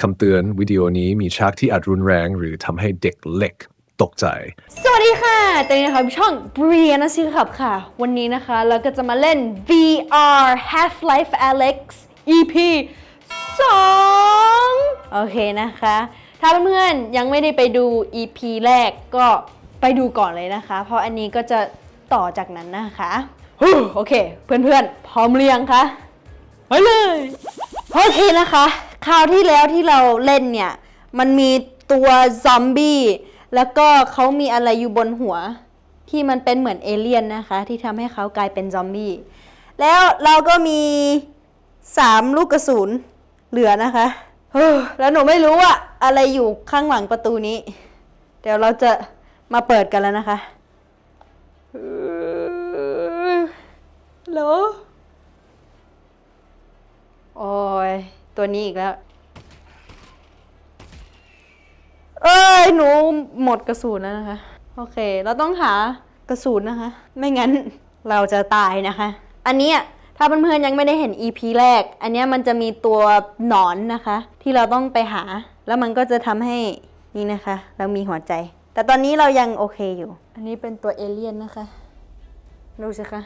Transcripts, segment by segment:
คำเตือนวิดีโอนี้มีฉากที่อาจรุนแรงหรือทำให้เด็กเล็กตกใจ สวัสดีค่ะตอนนี้นะคะช่อง b r i a n a ซิขับค่ะ วันนี้นะคะเราก็จะมาเล่น VR Half-Life Alex EP 2 โอเคนะคะ ถ้าเพื่อนๆยังไม่ได้ไปดู EP แรกก็ไปดูก่อนเลยนะคะ เพราะอันนี้ก็จะต่อจากนั้นนะคะโอเค เพื่อนๆ พร้อมหรือยังคะไปเลย โอเคนะคะ คราวที่แล้วที่เราเล่นเนี่ย มันมีตัวซอมบี้แล้วก็เขามีอะไรอยู่บนหัว ที่มันเป็นเหมือนเอเลี่ยนนะคะ ที่ทำให้เขากลายเป็นซอมบี้แล้วเราก็มีสามลูกกระสุนเหลือนะคะแล้วหนูไม่รู้ว่าอะไรอยู่ข้างหลังประตูนี้ เดี๋ยวเราจะมาเปิดกันแล้วนะคะฮัลโหลโอ้ยตัวนี้อีกแล้ว เอ้ยหนูหมดกระสุนแล้วนะคะ โอเค เราต้องหากระสุนนะคะ ไม่งั้นเราจะตายนะคะ อันนี้ถ้าเพื่อนๆยังไม่ได้เห็น EP แรก อันนี้มันจะมีตัวหนอนนะคะ ที่เราต้องไปหา แล้วมันก็จะทำให้นี่นะคะ เรามีหัวใจ แต่ตอนนี้เรายังโอเคอยู่ อันนี้เป็นตัวเอเลี่ยนนะคะดูสิคะ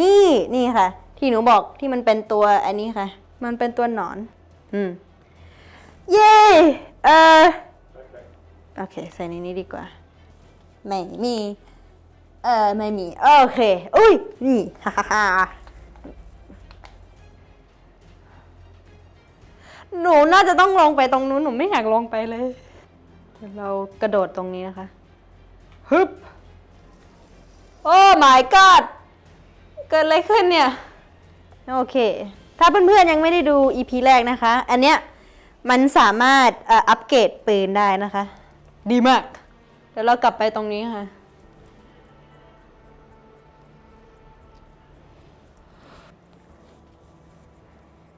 นี่นี่ค่ะ ที่หนูบอกที่มันเป็นตัวอันนี้ค่ะ มันเป็นตัวหนอน อืม เย้เออโอเค ใส่ในนี้ดีกว่า ไม่มี เออไม่มี โอเค อุ้ย นี่ ฮ่าฮ่าฮ่าหนูน่าจะต้องลงไปตรงนู้น หนูไม่อยากลงไปเลยเดี๋ยวเรากระโดดตรงนี้นะคะ ฮึบ โอ้ my god เกิดอะไรขึ้นเนี่ย โอเค ถ้าเพื่อนๆยังไม่ได้ดู EP แรกนะคะ อันเนี้ย มันสามารถเอ่ออัปเกรดปืนได้นะคะ ดีมาก เดี๋ยวเรากลับไปตรงนี้ค่ะ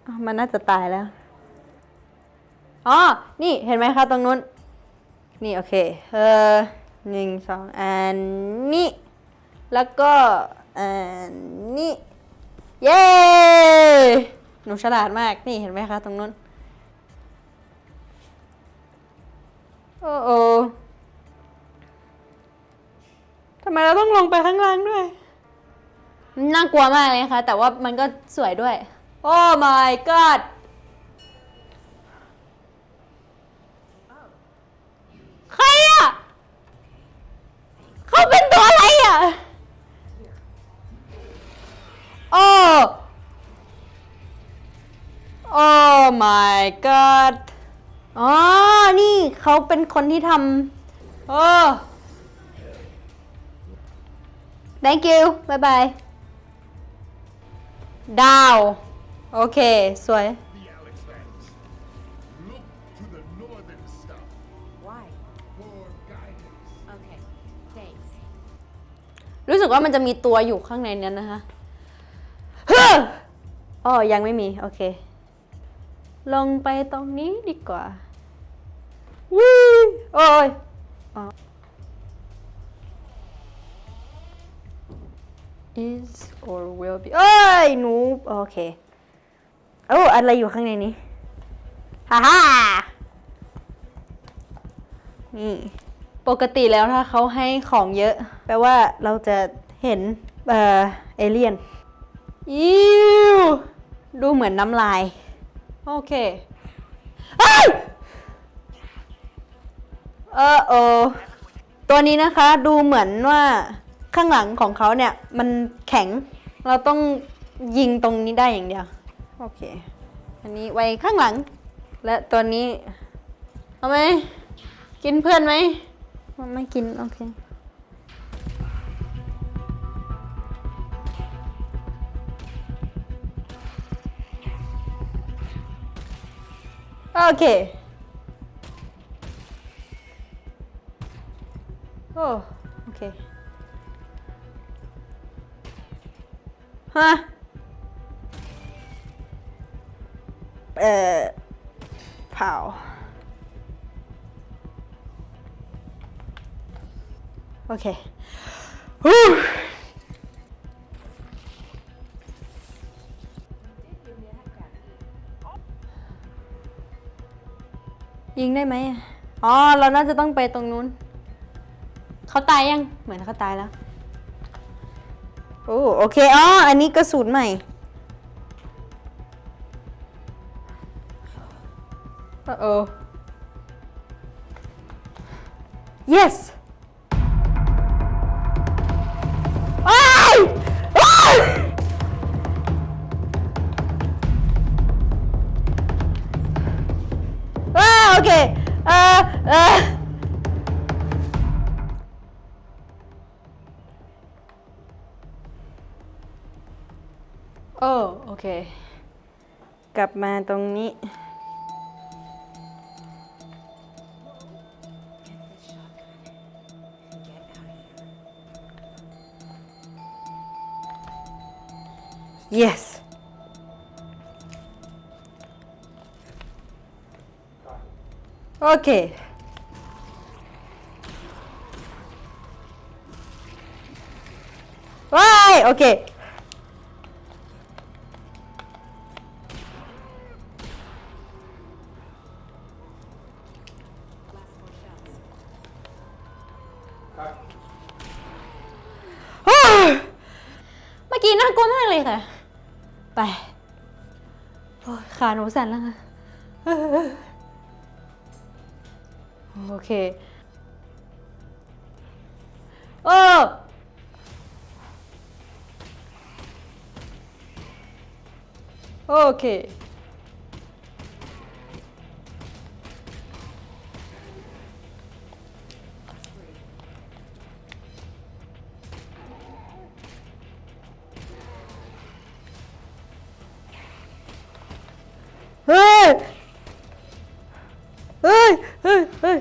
อ้าวมันน่าจะตายแล้ว อ๋อ นี่เห็นไหมคะตรงนู้น นี่โอเค เออหนึ่งสองอันนี้ แล้วก็อันนี้ เย้ หนูฉลาดมาก นี่เห็นไหมคะตรงนู้น โอ้โอทำไมเราต้องลงไปข้างล่างด้วย น่ากลัวมากเลยนะคะ แต่ว่ามันก็สวยด้วย โอ้ my god ใครอะเขาเป็นตัวอะไรอะโอ้โอ้ my god อ๋อ นี่เขาเป็นคนที่ทำโอ้ thank you bye bye ดาว โอเค สวย the Alex Vance. Look to the northern star Why? for guidance. Okay, thanks. รู้สึกว่ามันจะมีตัวอยู่ข้างในนั้นนะคะเฮ้ออ๋อ ยังไม่มี โอเค ลงไปตรงนี้ดีกว่า วิโอ้ยอ๋อ is or will be เอ้ยหนูโอเคโอ้อะไรอยู่ข้างในนี้ฮ่าฮ่านี่ปกติแล้วถ้าเขาให้ของเยอะ แปลว่าเราจะเห็น เอ่อ เอเลี่ยนอิวดูเหมือนน้ำลาย โอเคเอ้ย เออโอตัวนี้นะคะดูเหมือนว่าข้างหลังของเขาเนี่ย มันแข็ง เราต้องยิงตรงนี้ได้อย่างเดียว โอเค อันนี้ไว้ข้างหลัง และตัวนี้ เอาไหม กินเพื่อนไหม ไม่กิน โอเคโอเค โอ้โอเคฮะเอ่อเผาโอเคฮู้ยิงได้ไหมอะอ๋อ เราน่าจะต้องไปตรงนู้น เขาตายยัง เหมือนเขาตายแล้ว โอ้โอเค อ๋อ อันนี้กระสุนใหม่ โอ้ yes อ้ายอ้ายว้าโอเค เออเออ เค กลับมาตรงนี้ yes โอเคว้ายโอเค เมื่อกี้น่ากลัวมากเลยค่ะ ไปโอ้ยขาหนูสั่นแล้วค่ะโอเคโอ้โอเค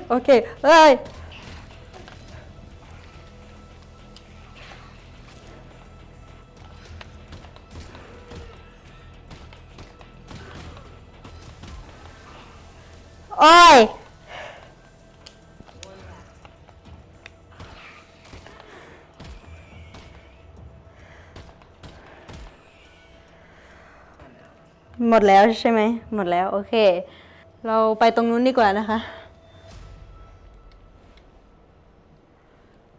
โอเคเฮ้ยโอ้ยหมดแล้วใช่ไหม หมดแล้ว โอเค เราไปตรงนู้นดีกว่านะคะ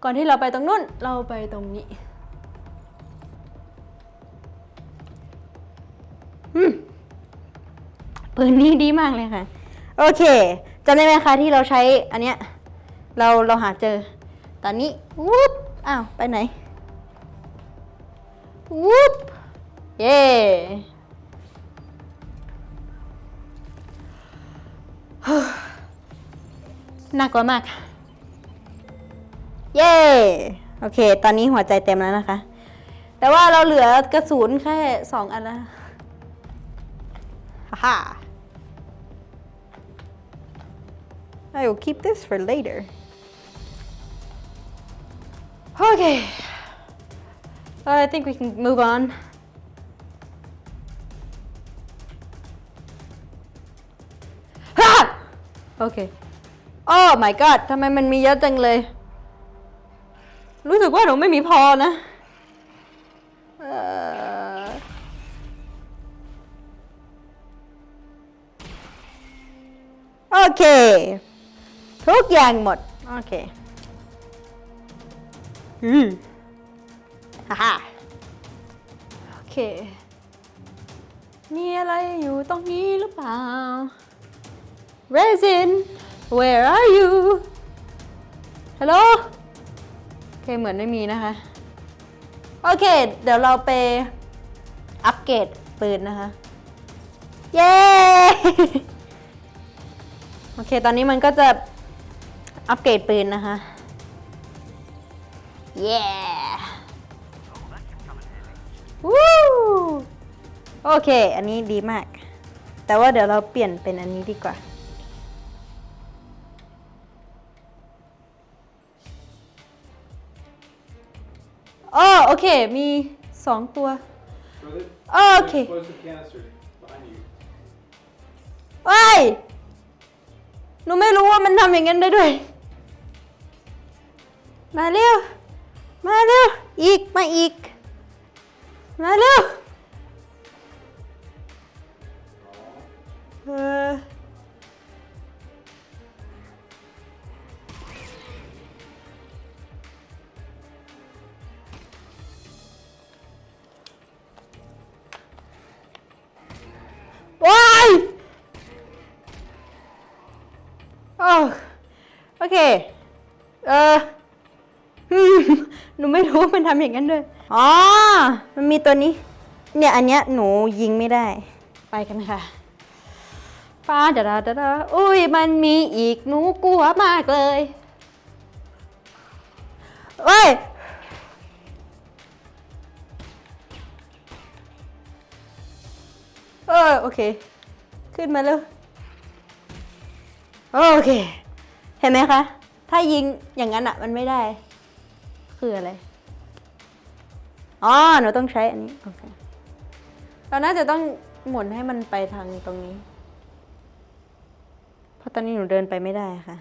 ก่อนที่เราไปตรงนู้นเราไปตรงนี้อืมปืนนี้ดีมากเลยค่ะ โอเคจำได้ไหมคะที่เราใช้อันเนี้ยเราเราหาเจอ ตอนนี้วุ๊บอ้าวไปไหนวุ๊บเย้น่ากลัวมาก เย้ โอเค ตอนนี้หัวใจเต็มแล้วนะคะ แต่ว่าเราเหลือกระสุนแค่สองอันแล้วฮ่า I will keep this for later. Okay. I think we can move on. Ha! Okay. Oh my god ทำไมมันมีเยอะจังเลย รู้สึกว่าหนูไม่มีพอนะโอเค ทุกอย่างหมด โอเคอืมฮ่าโอเค มีอะไรอยู่ตรงนี้หรือเปล่า Resin where are you Hello เคเหมือนไม่มีนะคะ โอเค เดี๋ยวเราไปอัปเกรดปืนนะคะ เย้ โอเค ตอนนี้มันก็จะอัปเกรดปืนนะคะ เย้วู้โอเค อันนี้ดีมาก แต่ว่าเดี๋ยวเราเปลี่ยนเป็นอันนี้ดีกว่า อ๋อโอเค มีสองตัว โอเค Explosive canister behind you. เอ้ย หนูไม่รู้ว่ามันทำอย่างนั้นได้ด้วย มาเร็ว มาเร็ว อีก มาอีก มาเร็ว เออ อ้โอเคเอออืมหนูไม่รู้ว่ามันทำอย่างนั้นด้วย อ๋อ มันมีตัวนี้ เนี่ยอันเนี้ยหนูยิงไม่ได้ ไปกันค่ะป้าดาดาดาดาอุ้ยมันมีอีกหนูกลัวมากเลยเอ้ยเออโอเค ขึ้นมาเลย โอเค เห็นไหมคะ ถ้ายิงอย่างนั้นอะมันไม่ได้ คืออะไร อ๋อ หนูต้องใช้อันนี้ โอเค เราน่าจะต้องหมุนให้มันไปทางตรงนี้ เพราะตอนนี้หนูเดินไปไม่ได้ค่ะ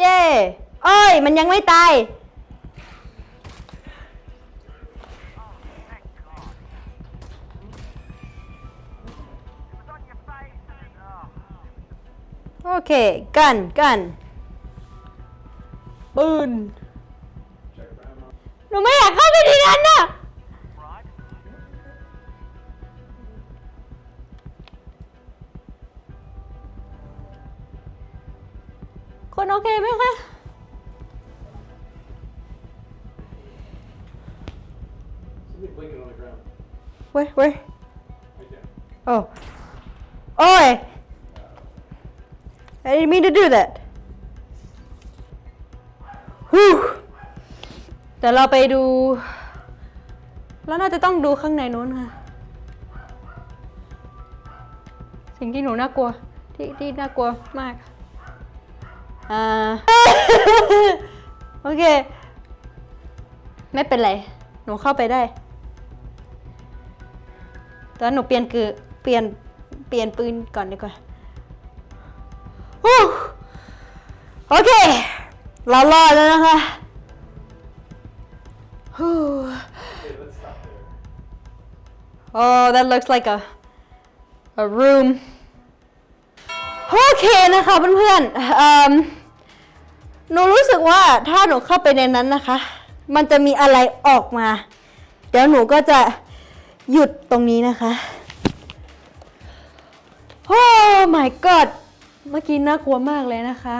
เย้โอ้ย มันยังไม่ตาย โอเค กัน กัน ปืน หนูไม่อยากเข้าไปในนั้นน่ะ คนโอเคไหมคะ Something blinking on the ground. เว้ยเว้ย Right there. โอ้โอ้ย I didn't mean to do that ฮู้เดี๋ยวเราไปดู แล้วน่าจะต้องดูข้างในนู้นค่ะ สิ่งที่หนูน่ากลัว ที่ที่น่ากลัวมาก อ่า โอเค ไม่เป็นไร หนูเข้าไปได้ ตอนหนูเปลี่ยนคือเปลี่ยน เปลี่ยนปืนก่อนดีกว่าโอเค เรารอดแล้วนะคะฮู้ that looks like a a room โอเคนะคะเพื่อนๆ หนูรู้สึกว่าถ้าหนูเข้าไปในนั้นนะคะ มันจะมีอะไรออกมา เดี๋ยวหนูก็จะหยุดตรงนี้นะคะ โอ้ my god เมื่อกี้น่ากลัวมากเลยนะคะ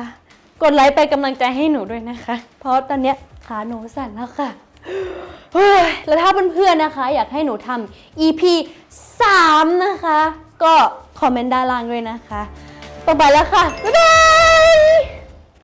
กดไลค์ไปกำลังใจให้หนูด้วยนะคะ เพราะตอนเนี้ยขาหนูสั่นแล้วค่ะเฮ้ยแล้วถ้าเพื่อนๆนะคะ อยากให้หนูทำ EP 3 นะคะ ก็คอมเมนต์ด้านล่างด้วยนะคะต่อไปแล้วค่ะ บ๊ายบาย